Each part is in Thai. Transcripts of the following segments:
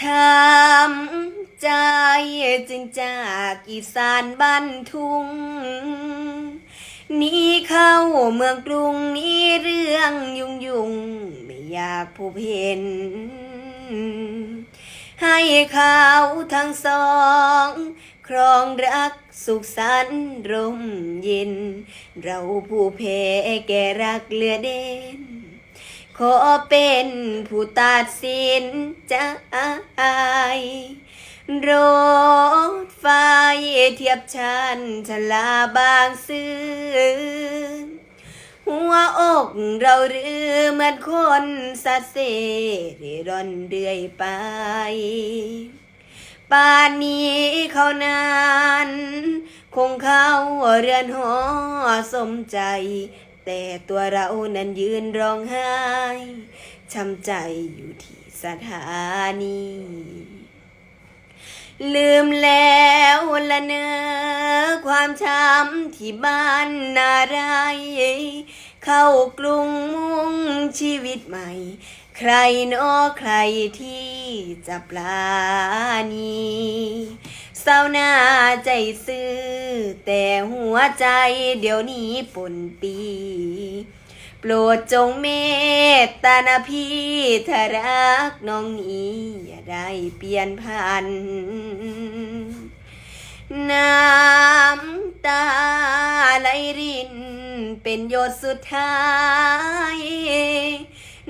ช้ำใจจึงจากอีสานบ้านทุ่งนี่เข้าเมืองกรุงนี้เรื่องยุ่งยุ่งไม่อยากผู้เห็น ให้เขาทั้งสอง ครองรักสุขสันต์ร่มเย็น เราผู้แพ้แก่รักเหลือเด่น ขอเป็นผู้ตัดสินใจรถไฟเทียบชันชลาบางซื่อหัวอกเราหรือเหมือนคนสัตว์เสร่ร่อนเรื่อยไป ป่านนี้เขานาน คงเข้าเรือนหอสมใจ แต่ตัวเรานั้นยืนร้องไห้ช้ำใจอยู่ที่สถานีลืมแล้วละเนอความช้ำที่บ้านนาไรายเข้ากรุงมุ่งชีวิตใหม่ ใครนอใครที่จะปลานี เจ้าหน้าใจซื่อแต่หัวใจเดี๋ยวนี้ปนปี โปรดจงเมตตานะพี่ถ้ารักน้องนี้อย่าได้เปลี่ยนพัน น้ำตาไหลรินเป็นหยดสุดท้าย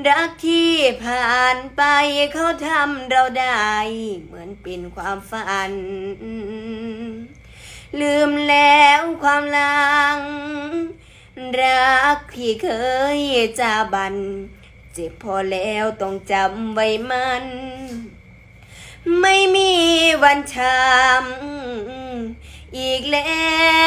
รักที่ผ่านไปเขาทำเราได้ เหมือนเป็นความฝัน ลืมแล้วความหลัง รักที่เคยจาบัน เจ็บพอแล้วต้องจำไว้มัน ไม่มีวันช้ำอีกแล้